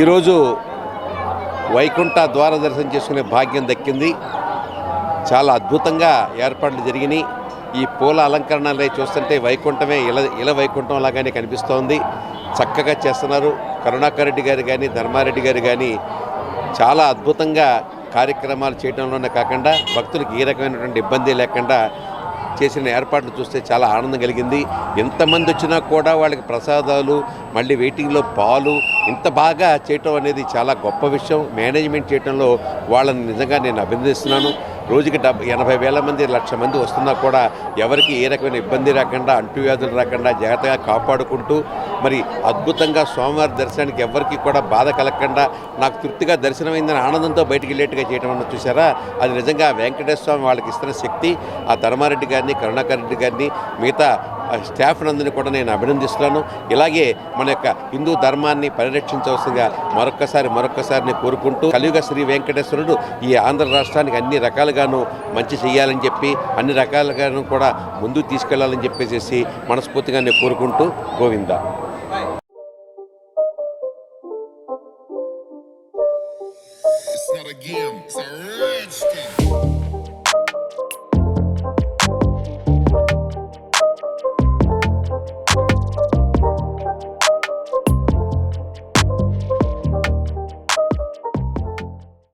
ఈరోజు వైకుంఠ ద్వార దర్శనం చేసుకునే భాగ్యం దక్కింది. చాలా అద్భుతంగా ఏర్పాట్లు జరిగినాయి. ఈ పూల అలంకరణలే చూస్తుంటే వైకుంఠమే ఇల ఇల వైకుంఠం లాగానే కనిపిస్తోంది. చక్కగా చేస్తున్నారు. కరుణాకర్ రెడ్డి గారు కానీ ధర్మారెడ్డి గారు కానీ చాలా అద్భుతంగా కార్యక్రమాలు చేయడంలోనే కాకుండా భక్తులకు ఏ రకమైనటువంటి ఇబ్బంది లేకుండా చేసిన ఏర్పాట్లు చూస్తే చాలా ఆనందం కలిగింది. ఎంతమంది వచ్చినా కూడా వాళ్ళకి ప్రసాదాలు మళ్ళీ వెయిటింగ్లో పాలు ఇంత బాగా చేయటం అనేది చాలా గొప్ప విషయం. మేనేజ్మెంట్ చేయడంలో వాళ్ళని నిజంగా నేను అభినందిస్తున్నాను. రోజుకి డెబ్ ఎనభై వేల మంది లక్ష మంది వస్తున్నా కూడా ఎవరికి ఏ రకమైన ఇబ్బంది రాకుండా అంటువ్యాధులు రాకుండా జాగ్రత్తగా కాపాడుకుంటూ మరి అద్భుతంగా స్వామివారి దర్శనానికి ఎవరికి కూడా బాధ కలగకుండా నాకు తృప్తిగా దర్శనమైందని ఆనందంతో బయటికి వెళ్ళేట్టుగా చేయడం అన్న చూసారా అది నిజంగా వెంకటేశ్వర స్వామి వాళ్ళకి ఇస్తున్న శక్తి. ఆ ధర్మారెడ్డి గారిని కరుణాకర్ రెడ్డి గారిని మిగతా స్టాఫ్ నందుని కూడా నేను అభినందిస్తున్నాను ఇలాగే మన యొక్క హిందూ ధర్మాన్ని పరిరక్షించవలసిందిగా మరొక్కసారి మరొక్కసారి కోరుకుంటూ కలియుగ శ్రీ వెంకటేశ్వరుడు ఈ ఆంధ్ర రాష్ట్రానికి అన్ని రకాలుగాను మంచి చేయాలని చెప్పి అన్ని రకాలుగాను కూడా ముందుకు తీసుకెళ్ళాలని చెప్పేసి మనస్ఫూర్తిగా నేను కోరుకుంటూ Govinda It's not a game, it's a rich game.